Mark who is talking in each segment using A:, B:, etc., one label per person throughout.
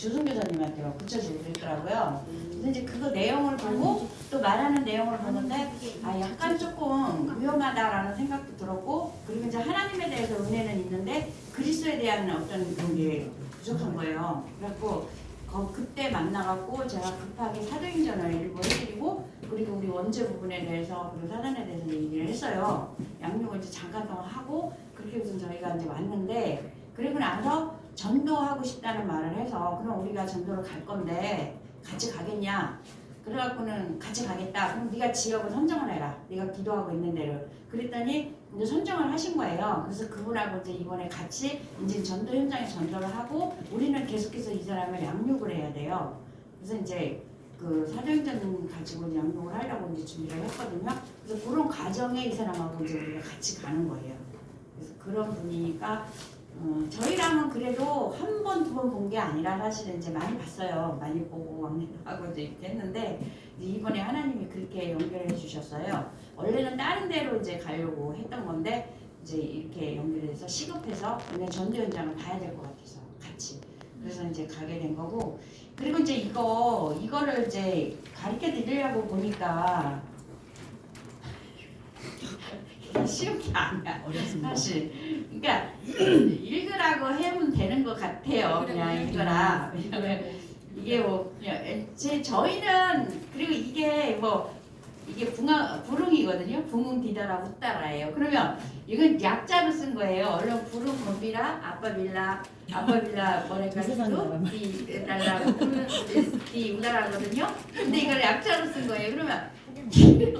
A: 조선교사님한테 막 붙여주고 그랬더라고요. 그래서 이제 그거 내용을 보고 또 말하는 내용을 보는데 아 약간 조금 위험하다라는 생각도 들었고 그리고 이제 하나님에 대해서 은혜는 있는데 그리스도에 대한 어떤 그런 게 부족한 거예요. 그래갖고 거- 그때 만나갖고 제가 급하게 사도행전을 일부 해드리고 그리고 우리 원죄 부분에 대해서 그리고 사단에 대해서 얘기를 했어요. 양육을 이제 잠깐 동안 하고 그렇게 해서 저희가 이제 왔는데 그리고 나서 전도하고 싶다는 말을 해서 그럼 우리가 전도를 갈 건데 같이 가겠냐? 그래갖고는 같이 가겠다. 그럼 네가 지역을 선정을 해라. 네가 기도하고 있는 데를. 그랬더니 이제 선정을 하신 거예요. 그래서 그분하고 이제 이번에 같이 이제 전도 현장에 전도를 하고 우리는 계속해서 이 사람을 양육을 해야 돼요. 그래서 이제 그 사도행전 가지고 양육을 하려고 이제 준비를 했거든요. 그래서 그런 과정에 이 사람하고 이제 우리가 같이 가는 거예요. 그래서 그런 분이니까 어, 저희랑은 그래도 한 번, 두 번 본 게 아니라 사실은 이제 많이 봤어요. 많이 보고 왕래도 하고 이제 이렇게 했는데 이번에 하나님이 그렇게 연결해 주셨어요. 원래는 다른 데로 이제 가려고 했던 건데 이제 이렇게 연결해서 시급해서 오늘 전도 현장을 봐야 될 것 같아서 같이 그래서 이제 가게 된 거고 그리고 이제 이거 이거를 이제 가르쳐 드리려고 보니까 쉬운 게 아니야.
B: 어렵습니다.
A: 사실 그러니까 읽으라고 하면 되는 것 같아요. 그냥 읽어라. 왜냐면 이게 뭐 제 저희는 그리고 이게 뭐 이게 붕어 부릉이거든요. 붕응 디다라 웃다라예요. 그러면 이건 약자로 쓴 거예요. 얼른 부릉 범비라 아빠 빌라 아빠 빌라 뭐랄까
B: 세상에 나가면.
A: 디 달라 디 우다라거든요. 근데 이걸 약자로 쓴 거예요. 그러면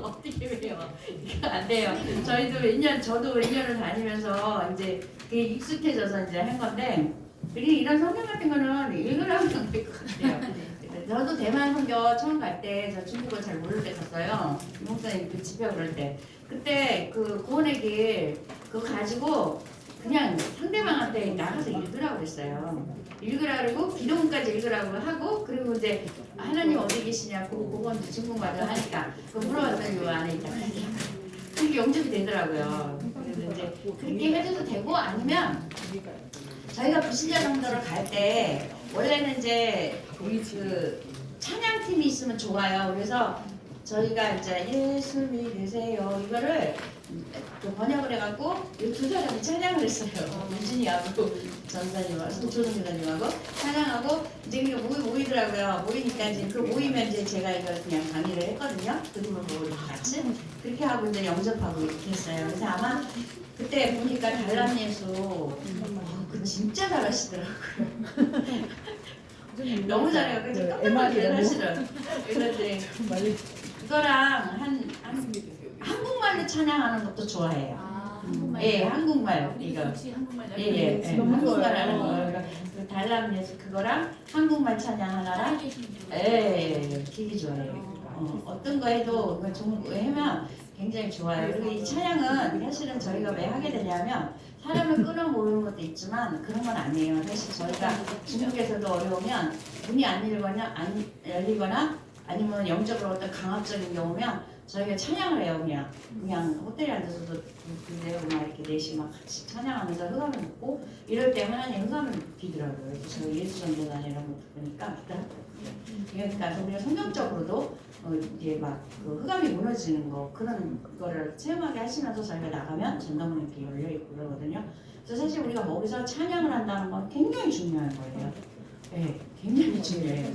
A: 어떻게 외워? 이거 안 돼요. 저희도 몇 년, 저도 몇 년을 다니면서 이제 그게 익숙해져서 이제 한 건데, 그리고 이런 성경 같은 거는 읽으라고 하면 될것 같아요. 저도 대만 선교 처음 갈 때 저 중국어 잘 모를 때 갔어요. 목사님 그 집회 그럴 때. 그때 그 구원의 길 그거 가지고 그냥 상대방한테 나가서 읽으라고 그랬어요. 읽으라 그러고 기도문까지 읽으라고 하고 그리고 이제 하나님 어디 계시냐고 그건 이제 중국말을 하니까 그 물어봤더니 요 안에 있다. 그게 영접이 되더라고요. 이제 그렇게 해줘도 되고 아니면 저희가 부신자 정도를 갈 때 원래는 이제 그 찬양팀이 있으면 좋아요. 그래서 저희가 이제 예수 믿으세요 이거를 또 번역을 해갖고 이두 사람이 찬양을 했어요. 유진이하고 전사님하고 조선교사님하고 찬양하고 이제 이게 모이 모이더라고요. 모이니까 이제 그 모이면 이제 제가 이걸 그냥 강의를 했거든요. 그림을 보고 같이 그렇게 하고 이제 영접하고 이렇게 했어요. 그래서 아마 그때 보니까 달람 예수 어, 그 진짜 잘하시더라고요. 너무 잘해요. 그래서 깜짝 놀랐어요, 사실은. 그래서 이제 그거랑 한, 한 한국말로 찬양하는 것도 좋아해요.
C: 아, 한국말.
A: 예, 한국말 이거.
C: 혹시 한국말
A: 예, 예, 예.
B: 너무
A: 한국말. 하는 거. 그러니까 그 달람 예수 그거랑 한국말 찬양 하나랑 예, 되게 좋아해요. 어, 어떤 거 해도 그좀 하면 굉장히 좋아요. 그리고 이 찬양은 사실은 저희가 왜 하게 되냐면 사람을 끌어모으는 것도 있지만 그런 건 아니에요. 사실 저희가 중국에서도 어려우면 문이 안 열거나 안 열리거나 아니면 영적으로 어떤 강압적인 경우면 저희가 찬양을 해요. 그냥 그냥 호텔에 앉아서도 근데요, 막 이렇게 넷이 막 같이 찬양하면서 흑암을 먹고 이럴 때 하나님 흑암을 비더라고요. 그래서 저 예수 전도단이라는 거 보니까. 그러니까 우리가 성경적으로도 어, 이제 막그 흑암이 무너지는 거 그런 거를 체험하게 하시면서 저희가 나가면 전도문 이렇게 열려 있고 그러거든요. 그래서 사실 우리가 거기서 찬양을 한다는 건 굉장히 중요한 거예요. 네, 굉장히 중요해요.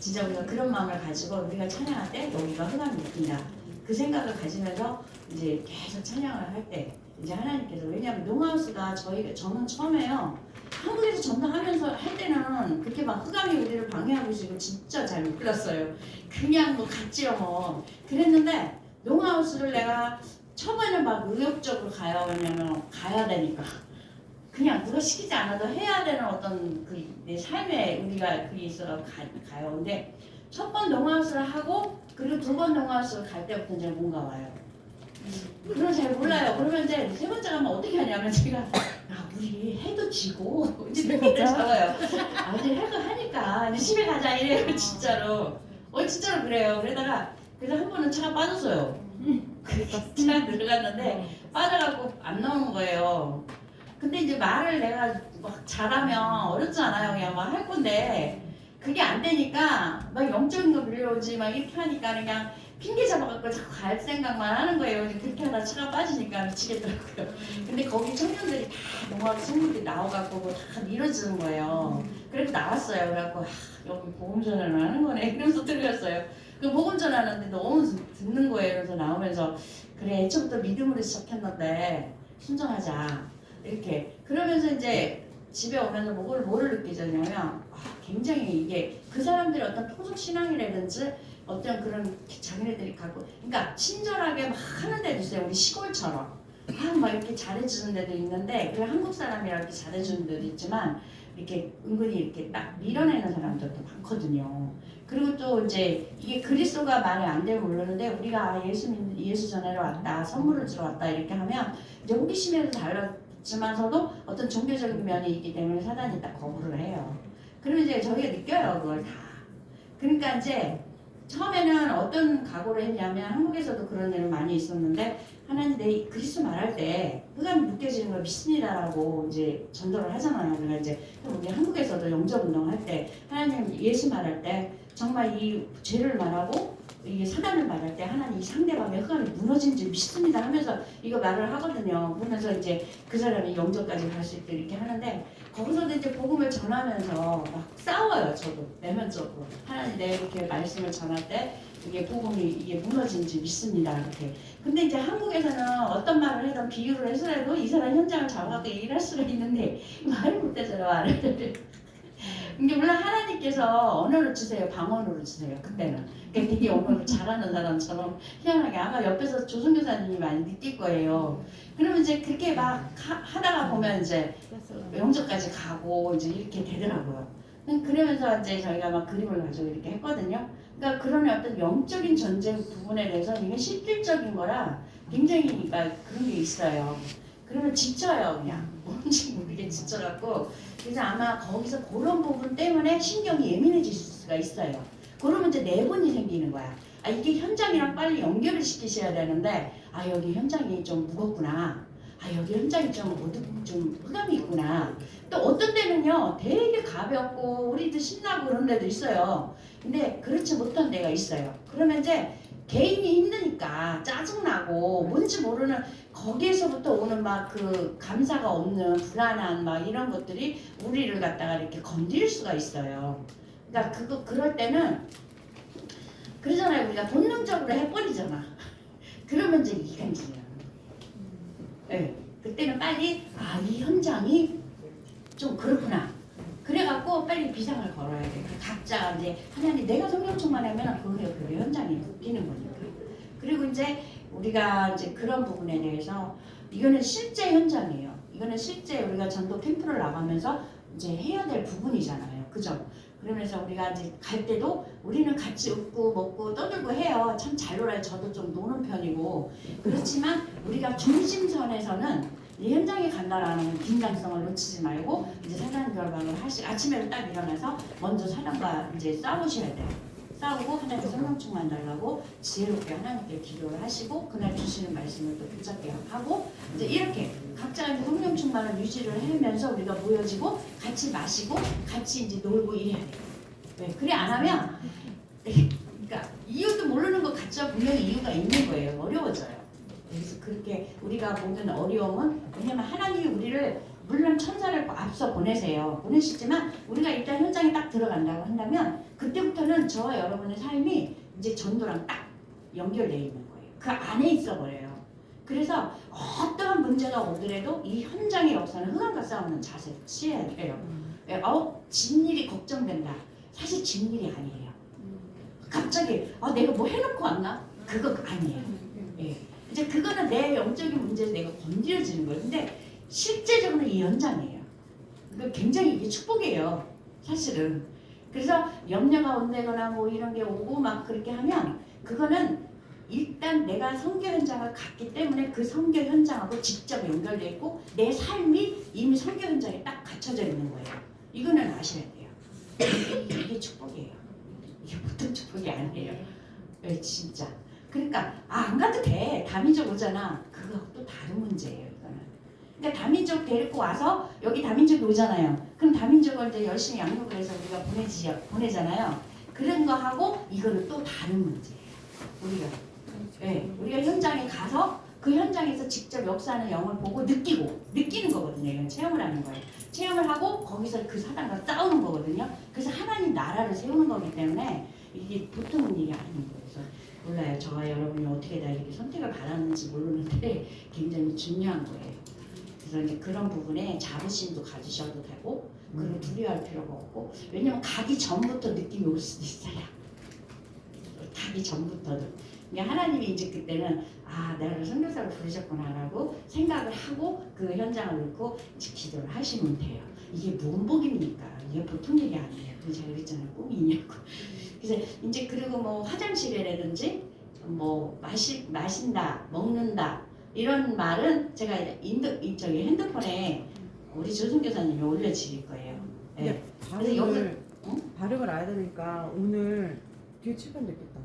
A: 진짜 우리가 그런 마음을 가지고 우리가 찬양할 때 여기가 흑암이 느낀다. 그 생각을 가지면서 이제 계속 찬양을 할 때 이제 하나님께서 왜냐하면 농하우스가 저희 저는 처음에요. 한국에서 전도하면서 할 때는 그렇게 막 흑암이 우리를 방해하고 있고 진짜 잘 몰랐어요. 그냥 뭐 갔지요 뭐 그랬는데 농하우스를 내가 처음에는 막 의욕적으로 가요. 왜냐면 가야 되니까. 그냥 누가 시키지 않아도 해야 되는 어떤 그 내 삶에 우리가 그게 있어 가, 가요. 근데 첫 번 농하우스를 하고 그리고 두 번 농하우스를 갈 때부터 이제 뭔가 와요. 그런 잘 몰라요. 그러면 이제 세 번째 가면 어떻게 하냐면 제가 야 우리 해도 지고
B: 집에
A: 이제
B: 가자.
A: 잡아요. 아 이제 해도 하니까 이제 집에 가자 이래요 진짜로. 어 진짜로 그래요. 그러다가 그래서 한 번은 차가 빠졌어요. 차 들어갔는데 빠져갖고 안 나오는 거예요. 근데 이제 말을 내가 막 잘하면 어렵지 않아요. 그냥 막 할 건데 그게 안 되니까 막 영적인 거 밀려오지 막 이렇게 하니까 그냥 핑계 잡아갖고 자꾸 갈 생각만 하는 거예요. 그렇게 하다 차가 빠지니까 미치겠더라고요. 근데 거기 청년들이 다 농학 친구들이 나와갖고 뭐다 밀어주는 거예요. 그래서 나왔어요. 그래갖고 아, 여기 보험 전화를 하는 거네. 이러면서 들렸어요. 그 보험 전화하는데 너무 듣- 듣는 거예요. 그래서 나오면서 그래 처음부터 믿음으로 시작했는데 순종하자 이렇게 그러면서 이제 집에 오면서 뭐를 뭐를 느끼냐면 아, 굉장히 이게 그 사람들이 어떤 토속 신앙이라든지 어떤 그런 자기네들이 갖고 그러니까 친절하게 막 하는 데도 있어요. 우리 시골처럼 아, 막 이렇게 잘해주는 데도 있는데 그 한국 사람이라 이렇게 잘해주는 데도 있지만 이렇게 은근히 이렇게 딱 밀어내는 사람들도 많거든요. 그리고 또 이제 이게 그리스도가 말이 안 되면 모르는데 우리가 아, 예수 믿 예수 전하러 왔다 선물을 주러 왔다 이렇게 하면 이제 호기심에서 달랐지만서도 어떤 종교적인 면이 있기 때문에 사단이 딱 거부를 해요. 그러면 이제 저희가 느껴요 그걸 다. 그러니까 이제 처음에는 어떤 각오를 했냐면 한국에서도 그런 일은 많이 있었는데 하나님 내 그리스도 말할 때 흑암이 느껴지는 걸 믿습니다라고 이제 전도를 하잖아요. 그러니까 이제 우리 한국에서도 영접 운동할 때 하나님 예수 말할 때 정말 이 죄를 말하고 이게 사단을 말할 때 하나님 이 상대방의 흑암이 무너진 줄 믿습니다 하면서 이거 말을 하거든요. 그러면서 이제 그 사람이 영접까지 갈 수 있게 이렇게 하는데 거기서도 이제 복음을 전하면서 막 싸워요. 저도 내면적으로 하나님 내 이렇게 말씀을 전할 때 이게 복음이 이게 무너진지 믿습니다 이렇게. 근데 이제 한국에서는 어떤 말을 해도 비유를 해서라도 이 사람 현장을 잡아갖고 일할 수가 있는데 말을 못하잖아 말을. 이게 물론 하나님께서 언어를 주세요. 방언으로 주세요. 그때는. 그러니까 되게 언어를 잘하는 사람처럼 희한하게 아마 옆에서 조선교사님이 많이 느낄 거예요. 그러면 이제 그렇게 막 하, 하다가 보면 이제 영접까지 가고 이제 이렇게 되더라고요. 그러면서 이제 저희가 막 그림을 가지고 이렇게 했거든요. 그러니까 그런 어떤 영적인 전쟁 부분에 대해서 이게 실질적인 거라 굉장히 그러니까 그런 게 있어요 그러면 지쳐요 그냥 뭔지 모르게 지쳐갖고 그래서 아마 거기서 그런 부분 때문에 신경이 예민해질 수가 있어요. 그러면 이제 내분이 생기는 거야. 아 이게 현장이랑 빨리 연결을 시키셔야 되는데 아 여기 현장이 좀 무겁구나. 아 여기 현장이 좀 어둡 좀 흑암이 있구나. 또 어떤 데는요 되게 가볍고 우리도 신나고 그런 데도 있어요. 근데 그렇지 못한 데가 있어요. 그러면 이제 개인이 힘드니까 짜증나고 뭔지 모르는 거기에서부터 오는 막 그 감사가 없는 불안한 막 이런 것들이 우리를 갖다가 이렇게 건드릴 수가 있어요. 그러니까 그거 그럴 때는 그러잖아요. 우리가 본능적으로 해버리잖아. 그러면 이제 이간질이야. 네, 그때는 빨리 아 이 현장이 좀 그렇구나. 그래갖고 빨리 비상을 걸어야 돼. 그 각자 이제 하나님 내가 성령 충만 하면 그게 그 현장이 바뀌는 거니까. 그리고 이제 우리가 이제 그런 부분에 대해서 이거는 실제 현장이에요. 이거는 실제 우리가 전도 캠프를 나가면서 이제 해야 될 부분이잖아요. 그죠? 그러면서 우리가 이제 갈 때도 우리는 같이 웃고 먹고 떠들고 해요. 참 잘 놀아요. 저도 좀 노는 편이고. 그렇지만 우리가 중심선에서는 이 현장에 간다라는 긴장성을 놓치지 말고 이제 사단 결방을 하시 아침에 딱 일어나서 먼저 사단과 이제 싸우셔야 돼요. 싸우고 하나님께 성령 충만 달라고 지혜롭게 하나님께 기도를 하시고 그날 주시는 말씀을 또 붙잡게 하고 이제 이렇게 각자 이제 성령 충만을 유지를 하면서 우리가 모여지고 같이 마시고 같이 이제 놀고 이래야 돼요. 네, 그래 안 하면 그러니까 이유도 모르는 것 같지만 분명히 이유가 있는 거예요. 어려워져요. 그래서 그렇게 우리가 모든 어려움은 왜냐면 하나님이 우리를 물론 천사를 앞서 보내세요. 보내시지만 우리가 일단 현장에 딱 들어간다고 한다면 그때부터는 저와 여러분의 삶이 이제 전도랑 딱 연결되어 있는 거예요. 그 안에 있어 버려요. 그래서 어떠한 문제가 오더라도 이 현장의 역사는 흑암과 싸우는 자세를 취해야 돼요. 예, 어, 진 일이 걱정된다. 사실 진 일이 아니에요. 갑자기 아 내가 뭐 해놓고 왔나? 그거 아니에요. 예. 이제 그거는 내 영적인 문제에서 내가 건드려지는 거예요. 근데 실제적으로 이 현장이에요. 그 굉장히 이게 축복이에요. 사실은. 그래서 염려가 온다거나 뭐 이런 게 오고 막 그렇게 하면 그거는 일단 내가 선교 현장을 갔기 때문에 그 선교 현장하고 직접 연결돼 있고 내 삶이 이미 선교 현장에 딱 갖춰져 있는 거예요. 이거는 아셔야 돼요. 이게 축복이에요. 이게 보통 축복이 아니에요. 네, 진짜. 그러니까 아, 안 가도 돼. 담이적 오잖아. 그거 또 다른 문제예요. 이거는. 그러니까 다민족 데리고 와서 여기 다민족이 오잖아요. 그럼 다민족을 이제 열심히 양육을 해서 우리가 보내지 보내잖아요. 그런 거 하고 이거는 또 다른 문제예요. 우리가 네, 우리가 현장에 가서 그 현장에서 직접 역사하는 영을 보고 느끼고 느끼는 거거든요. 이건 체험을 하는 거예요. 체험을 하고 거기서 그 사람과 싸우는 거거든요. 그래서 하나님 나라를 세우는 거기 때문에 이게 보통 일이 아닌 거예요. 몰라요. 저와 여러분이 어떻게 다 이렇게 선택을 받았는지 모르는데 굉장히 중요한 거예요. 그래서 이제 그런 부분에 자부심도 가지셔도 되고 그리고 두려워할 필요가 없고 왜냐면 가기 전부터 느낌이 올 수도 있어요. 가기 전부터도. 그러니까 하나님이 이제 그때는 아 내가 선교사로 부르셨구나라고 생각을 하고 그 현장을 놓고 기도를 하시면 돼요. 이게 무슨 복입니까? 이게 보통 일이 아니에요. 그래서 제가 그랬잖아요. 꿈이냐고. 그래서 이제 그리고 뭐 화장실이라든지 뭐 마시 마신다, 먹는다 이런 말은 제가 인도 이 저기 핸드폰에 우리 조승 교사님이 올려드릴 거예요. 네.
B: 발음을
A: 여기- 응?
B: 발음을 알아야 되니까 오늘 뒤에 칠판 됐겠다.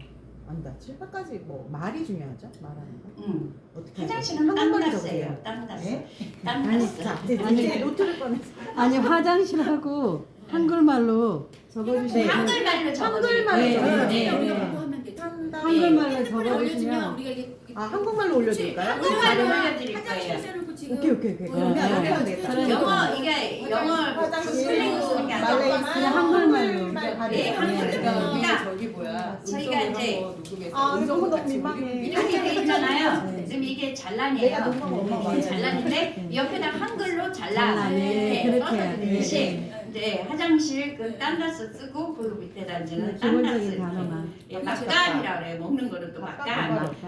B: 안다. 칠판까지 뭐 말이 중요하죠? 말하는 거.
A: 음.
B: 어떻게
A: 화장실은? 땀 났어요. 땀 났어.
B: 네?
A: 땀 났어.
C: 아니,
B: 이제 노트를 꺼내.
C: 아니 화장실하고 한글말로 적어주시면
A: 한글말로 적어드릴
B: 한글말로. 적어요.
A: 네,
D: 우리가
A: 네.
D: 하면 되죠.
C: 한글말로
D: 핸드폰에
C: 적어주시면
D: 우리가 이게
B: 아 한국말로 올려드릴까요?
A: 한국말로
D: 우리가
A: 올려드릴
D: 화장실
A: 거예요.
D: 써놓고 지금
B: 오케이 오케이 오케이.
D: 어,
B: 그러면
C: 네.
B: 되겠다.
A: 영어 이게 영어
B: 말레이시아
C: 그냥 한글말로.
B: 한글말
A: 네,
B: 발음.
A: 한글.
C: 네.
A: 그러니까
E: 저기 뭐야
A: 저희가 이제
B: 아 너무 민망해.
A: 이렇게 돼 있잖아요.
C: 네.
A: 지금 이게
B: 내가
A: 잘란이에요.
B: 너무
A: 이게
B: 엄마가
A: 잘란인데 옆에다 한글로
C: 잘라네.
A: 이렇게
C: 그렇게. 네.
A: 이제 화장실 그 딴다스 쓰고 그 밑에다 이제는
C: 기본적인
A: 딴다스
C: 단어만.
A: 예, 막간이라 그래요. 먹는 거는 또 막간.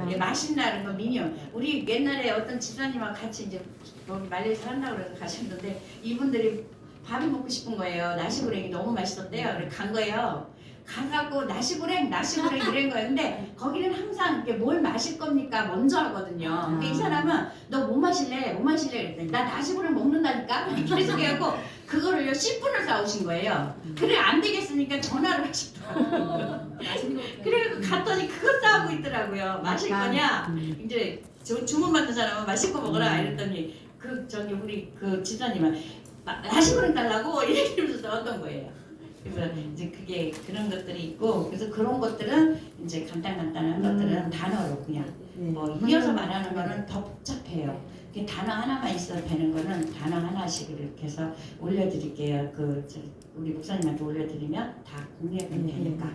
A: 예, 마신다는 거 미니언. 우리 옛날에 어떤 집사님하고 같이 이제 거기 말레이시아 한다고 그래서 가셨는데 이분들이 밥이 먹고 싶은 거예요. 나시고랭이 너무 맛있었대요. 그래서 간 거예요. 가갖고 나시고랭, 나시고랭 이런 거였는데 거기는 항상 이렇게 뭘 마실 겁니까 먼저 하거든요. 근데 이 사람은 너뭐 마실래? 뭐 마실래? 그랬더니 나 나시고랭 먹는다니까? 계속 해갖고 그거를요 10분을 싸우신 거예요. 그래 안 되겠으니까 전화를 하시더라고요.
D: 맛있는 거
A: 그래서 갔더니 그거 싸우고 있더라고요. 마실 거냐?
C: 음.
A: 이제 저 주문 받는 사람은 맛있고 먹어라 이랬더니 그 저기 우리 그 집사님은 마- 마시고는 달라고 이러면서 싸웠던 거예요. 그래서 이제 그게 그런 것들이 있고 그래서 그런 것들은 이제 간단간단한 것들은 단어로 그냥
C: 네.
A: 뭐 이어서 말하는 거는 더 복잡해요. 그 단어 하나만 있어도 되는 거는 단어 하나씩 이렇게 해서 올려드릴게요. 그 저, 우리 목사님한테 올려드리면 다 공유하면 되니까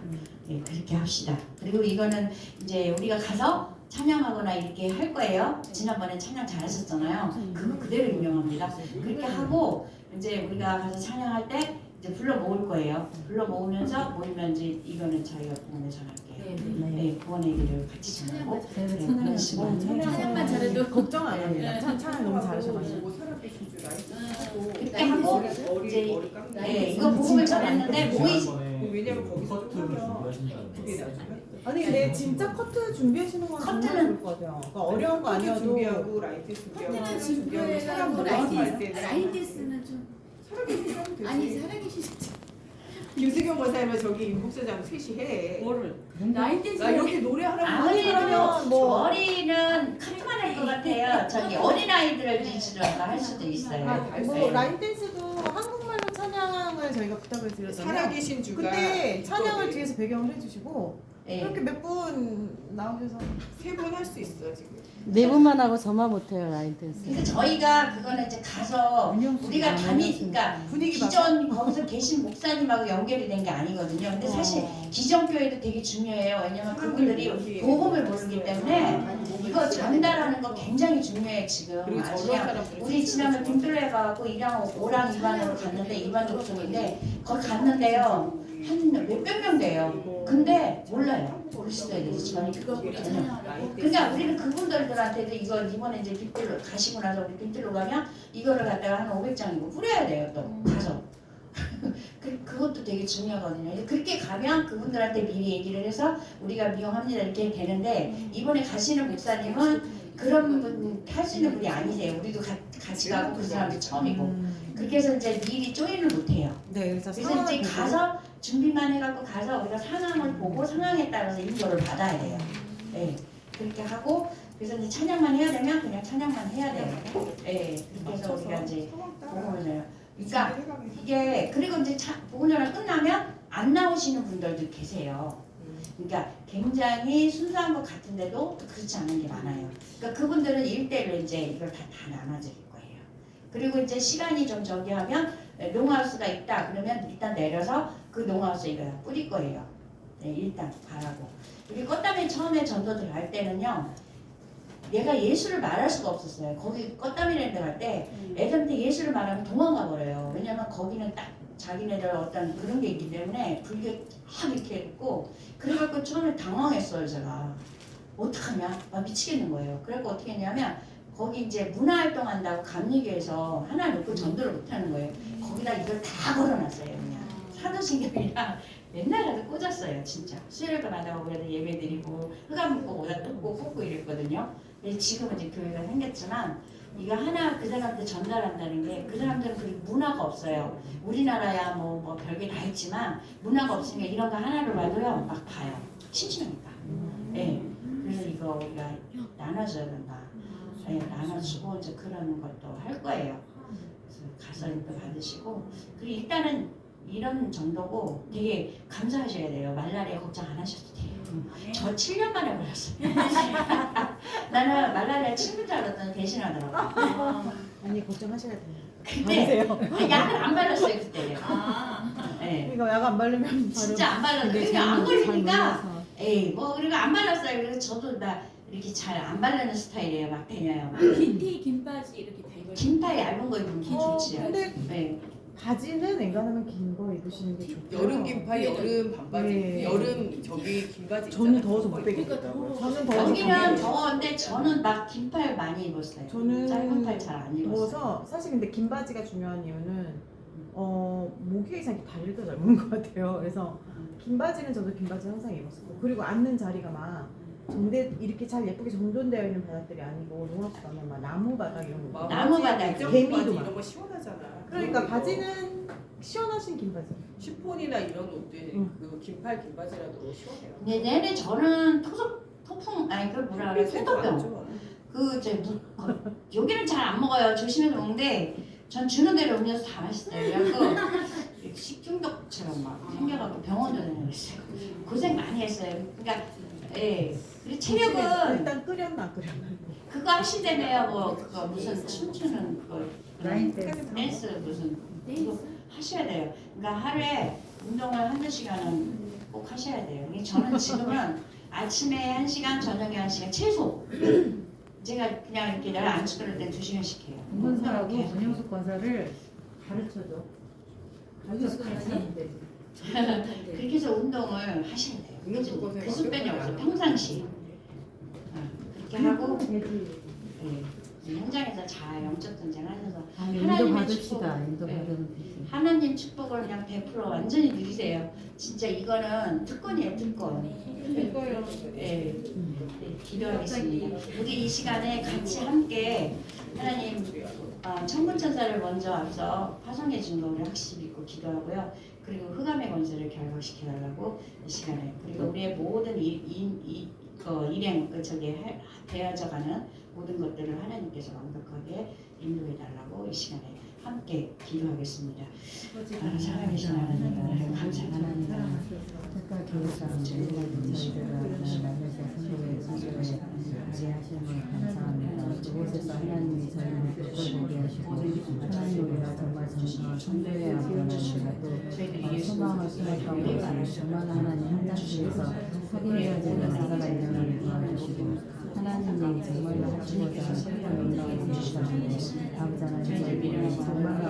A: 예, 그렇게 합시다. 그리고 이거는 이제 우리가 가서 찬양하거나 이렇게 할 거예요. 지난번에 찬양 잘하셨잖아요. 그거 그대로 유명합니다. 그렇게 하고 이제 우리가 가서 찬양할 때 이제 불러 모을 거예요. 불러 모으면서 모이면 이제 이거는 저희가 부원에 전할게요.
D: 네.
A: 네, 부원 얘기를 같이 전하고 네,
D: 찬양만 잘해도
B: 걱정 안 합니다. 찬 찬양 너무 잘하셔가지고.
A: 하고 이제 네, 이거 복음을 전했는데 모이
E: 왜냐면 거기서 좀 하면 그게
A: 네.
E: 나중에
B: 아니 근데 진짜 커트 준비하시는 건 정말
A: 커트는-
B: 좋을 것 같아요. 그러니까 어려운 거 아니어도
E: 준비하고 라이트 준비하고
D: 커트는
E: 준비하고 나와서 할
D: 라이트
E: 때
D: 라이트스는 좀 아니 살아계시지
E: 유수경 원사님은 저기 목사장 셋이 해
D: 뭐를 라이트스
E: 나 여기 노래 하라고
A: 아무리도
B: 그러면 뭐-
A: 머리는 카트만 할 것 같아요. 저기 어린 아이들을 위주로 할 수도 있어요.
B: 아,
A: 네.
B: 뭐 라인 댄스도 한국말로 찬양을 저희가 부탁을 드렸잖아요.
E: 살아계신 주가
B: 그때 찬양을 뒤에서 배경을 해주시고
A: 네.
B: 이렇게 몇 분 나오셔서
E: 세번 할수 있어 지금
C: 네 분만 하고 저만 못해요 라인 댄스.
A: 그래서 저희가 그거는 이제 가서 우리가 담이 그러니까
B: 분위기
A: 기존 거기서 계신 목사님하고 연결이 된 게 아니거든요. 근데 사실 기존 교회도 되게 중요해요. 왜냐면 그분들이 복음을 모르기 때문에 이거 전달하는 거 굉장히 중요해 지금.
E: 그리고 사람들은
A: 우리 지난번 빈플레 가고 1랑 5랑 2반으로 갔는데 2반 독성인데 거기 갔는데요. 한 몇백 명 돼요. 근데 몰라요. 대해서 전혀
D: 그거. 찬양하고
A: 그러니까 우리는 그분들한테도 이거 이번에 이제 빈들로 가시고 나서 우리 빈들로 가면 이거를 갖다가 한 500장이고 뿌려야 돼요 또. 가서. 그, 그것도 되게 중요하거든요. 그렇게 가면 그분들한테 미리 얘기를 해서 우리가 미용합니다 이렇게 되는데 이번에 가시는 목사님은 그런 분 하시는 분이 아니세요. 우리도 가, 같이 가고 그 사람도 처음이고.
B: 음.
A: 그렇게 해서 이제 미리 조인을 못해요.
B: 네, 그래서
A: 그래서 이제 가서 준비만 해갖고 가서 우리가 상황을 보고 상황에 따라서 인도를 받아야 돼요. 네, 그렇게 하고 그래서 이제 찬양만 해야 되면 그냥 찬양만 해야 돼요. 예. 그래서 우리가 이제 복음을 그러니까 이게 그리고 이제 차, 복음전을 끝나면 안 나오시는 분들도 계세요. 그러니까 굉장히 순수한 것 같은데도 그렇지 않은 게 많아요. 그러니까 그분들은 일대일로 이제 이걸 다, 다 나눠드릴 거예요. 그리고 이제 시간이 좀 저기 하면 농하우스가 있다 그러면 일단 내려서 그 이거 다 뿌릴 거예요. 네, 일단 가라고. 우리 꽃다미 처음에 전도들 갈 때는요. 얘가 예수를 말할 수가 없었어요. 거기 꽃다미라는 데갈때 애들한테 예수를 말하면 도망가 버려요. 왜냐면 거기는 딱 자기네들 어떤 그런 게 있기 때문에 불교 막 이렇게 있고 그래갖고 처음에 당황했어요 제가 어떡하냐 아, 미치겠는 거예요. 그래갖고 어떻게 했냐면 거기 이제 문화활동 한다고 감리교에서 하나 놓고 전도를 못하는 거예요. 거기다 이걸 다 걸어놨어요 사도신경이랑 맨날 가서 꽂았어요 진짜 수요일도 마다 오면 예배 드리고 흑암 먹고 오다 뜯고 꽂고 이랬거든요. 근데 지금은 이제 교회가 생겼지만 이거 하나 그 사람한테 전달한다는 게 그 사람들은 그 문화가 없어요. 우리나라야 뭐, 뭐 별게 다 있지만 문화가 없으니까 이런 거 하나를 봐도요 막 봐요. 심심하니까. 예. 그래서 이거 우리가 나눠줘야 된다. 예, 나눠주고 이제 그런 것도 할 거예요. 그래서 가서님도 받으시고 그리고 일단은 이런 정도고 되게 감사하셔야 돼요. 말라리아 걱정 안 하셔도 돼요. 저 7년 만에 걸렸어요. 나는 말라리아 친구 줄 알았더니 대신하더라고.
B: 아니 걱정하셔야 돼요.
A: 근데 약을 안 발랐어요 그때.
D: 아.
A: 네.
B: 이거 약 안 바르면
A: 진짜 안 발랐어요.
C: 근데
A: 그러니까 안 걸리니까 에이 뭐 그리고 안 발랐어요. 그래서 저도 나 이렇게 잘 안 바르는 스타일이에요. 막 다녀요. 막.
D: 긴 티 긴 바지 이렇게 다 입어요.
A: 긴팔 얇은 거 입으면
B: 어,
A: 좋지요.
B: 근데
A: 네.
B: 바지는 앵간하면 긴 거 입으시는 게 좋고요.
E: 여름 긴팔, 여름 반바지,
B: 네.
E: 여름 저기 긴 바지.
B: 저는
E: 있잖아요.
B: 더워서 못 빼겠더라고요. 저는 더워서
A: 여기는
B: 빼겠어요.
A: 더운데 저는 막 긴팔 많이 입었어요.
B: 저는
A: 짧은 팔 잘 안 입었어요.
B: 더워서 사실 근데 긴 바지가 중요한 이유는 어 목에 이상 더 넓은 것 같아요. 그래서 긴 바지는 저도 긴 바지 항상 입었었고 그리고 앉는 자리가 막 정대 이렇게 잘 예쁘게 정돈되어 있는 바닥들이 아니고 농업 가면 막 나무 바닥 이런 거.
E: 막
A: 나무
E: 바지,
A: 바닥,
B: 개미도
E: 바지
B: 막.
E: 이런 거 시원하잖아.
B: 그러니까
E: 그거
B: 바지는 시원하신 긴 바지.
E: 시폰이나 이런 옷들
B: 응.
E: 그 긴팔 긴 바지라도 시원해요.
A: 근데 내내 저는 토속 토풍 아니 그걸 뭐라 그래
E: 햇빛에도 안
A: 소토병
E: 좋아.
A: 그저 여기는 잘 안 먹어요 조심해서 먹는데 전 주는 대로 음료수 다 마시더라고요 그래서 식중독처럼 막 생겨갖고 병원도 다녔어요 고생 많이 했어요 그러니까 예 그리고 체력은
B: 일단 끓였나 안 끓였나.
A: 그거 하시다며요. 뭐 그거 무슨 춤추는 그거
C: 라인 댄스.
A: 댄스 무슨 그거 하셔야 돼요. 그러니까 하루에 운동을 한두 시간은 꼭 하셔야 돼요. 이게 저는 지금은 아침에 한 시간 저녁에 한 시간 최소. 제가 그냥 이렇게 내가 안 시끄러울 때두 시간씩 해요.
C: 권사하고
A: 그렇게.
C: 문영숙 권사를 가르쳐줘. 가르쳐 가르치면 되지.
A: 그렇게 해서 운동을 하셔야 돼요.
E: 그
A: 습관이 없어요. 평상시 어, 그렇게 하고. 예, 현장에서 잘 영적 전쟁 하셔서 하나님의
C: 받읍시다.
A: 축복.
C: 인도
A: 네.
C: 받으면 되지.
A: 하나님 축복을 그냥 100% 완전히 누리세요. 진짜 이거는 특권이에요, 특권.
E: 이거요.
A: 예, 네, 기도하겠습니다. 우리 이 시간에 같이 함께 하나님 어, 천군천사를 먼저 앞서 파송해 준 거 우리 확실히 믿고 기도하고요. 그리고 흑암의 권세를 결박시켜 달라고 이 시간에 그리고 우리의 모든 일, 일, 일, 그 일행 그 저기 해- 되어져가는 모든 것들을 하나님께서 완벽하게 인도해 달라고 이 시간에 함께 기도하겠습니다. 아, 살아계신 하나님 감사합니다.
C: 특별 교육장 저희들을 나누셔 성도의 성도에 지하심을 감사합니다. 그곳에서 하나님이 저희를 붙들고 하시고 하나님 우리가 정말 정말 성도의 앞에는 또 소망을 것을 정말 하나님 현장실에서 확인되어지는 나라가 일어나게 도와주시고 하나님이 정말로 하시고자 하는 특별 영광을 주시는데 아버지 하나님 저희들이 정말로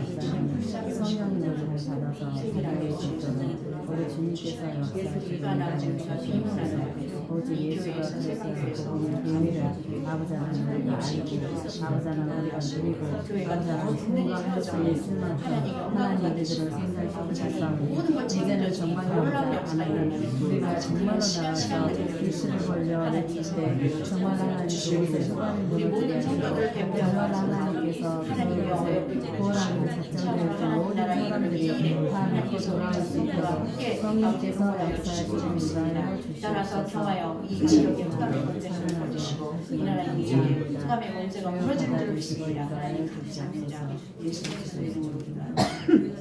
C: 성령의 노력을 받아서 살아갈 수 있도록 우리 주님께서 역사하시고 하나님 주시옵소서 오직 예수가 그리스도의 복음의 비밀을 아버지 하나님 우리가 알고 아버지 하나님 우리가 누리고 아버지 하나님 생각할 수 있을 만큼 하나님 우리들을 생각하고 셨사오니 이제는 정말로 아버지 우리가 정말로 나와서 예수를 벌려 내칠 때 정말 하나님 그곳에 소관을
A: 우리 모든
C: 무너지게
A: 성도들
C: 하시고 정말 하나님 께서 그곳에 구원하는 때 모든 사람들이 다 믿고 돌아올 수 있도록 성령께서 역사해 주시는
A: 따라서 평화여 이 지역에 흑암의 권세를 거두시고 이 나라 인생에 흑암의 권세가 무너지는 줄 믿습니다. 하나님 감사합니다. 예수 그리스도의 이름으로
E: 기도합니다.